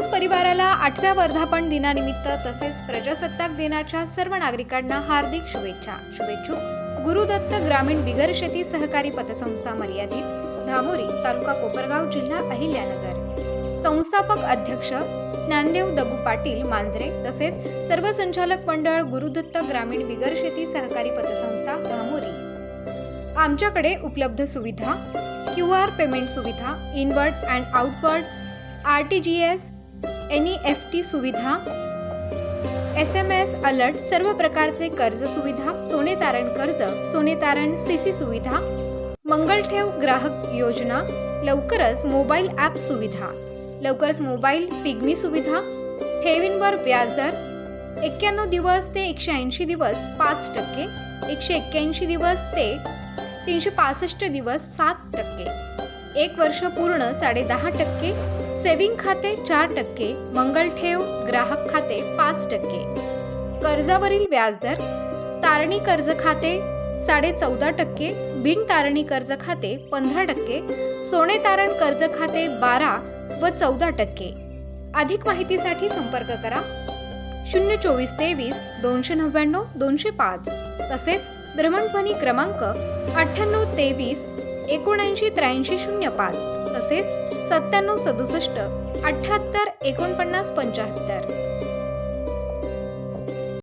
परिवाराला आठव्या वर्धापन दिनानिमित्त तसेच प्रजासत्ताक दिनाच्या सर्व नागरिकांना हार्दिक शुभेच्छा. शुभेच्छुक. गुरुदत्त ग्रामीण बिगर शेती सहकारी पतसंस्था मर्यादित धामोरी तालुका कोपरगाव जिल्हा अहिल्यानगर. संस्थापक अध्यक्ष ज्ञानदेव दगू पाटील मांजरे तसेच सर्व संचालक मंडळ गुरुदत्त ग्रामीण बिगर शेती सहकारी पतसंस्था धामोरी. आमच्याकडे उपलब्ध सुविधा क्यू आर पेमेंट सुविधा inward and outward R T G S N E F T सुविधा एस एम एस अलर्ट सर्व प्रकारचे कर्ज सुविधा सोने तारण कर्ज सोने तारण सी सी सुविधा मंगलठेव ग्राहक योजना लवकरच मोबाईल ॲप सुविधा लवकरच मोबाईल पिग्मी सुविधा ठेवींवर व्याजदर एक्क्याण्णव दिवस ते एकशे ऐंशी दिवस पाच टक्के एकशे एक्क्याऐंशी दिवस ते तीनशे पासष्ट दिवस सात टक्के एक वर्ष पूर्ण साडे दहा टक्के सेविंग खाते चार टक्के मंगलठेव ग्राहक खाते पाच टक्के. कर्जावरील व्याजदर तारणी कर्ज खाते साडे चौदा टक्के बिन तारणी कर्ज खाते पंधरा टक्के सोने तारण कर्ज खाते बारा व चौदा टक्के. अधिक माहितीसाठी संपर्क करा. शून्य चोवीस तेवीस दोनशे नव्याण्णव दोनशे पाच. तसेच भ्रमणध्वनी क्रमांक अठ्ठ्याण्णव तेवीस एकोणऐंशी त्र्याऐंशी शून्य पाच. तसेच सत्त्याण्णव सदुसष्ट अठ्ठ्याहत्तर एकोणपन्नास पंच्याहत्तर.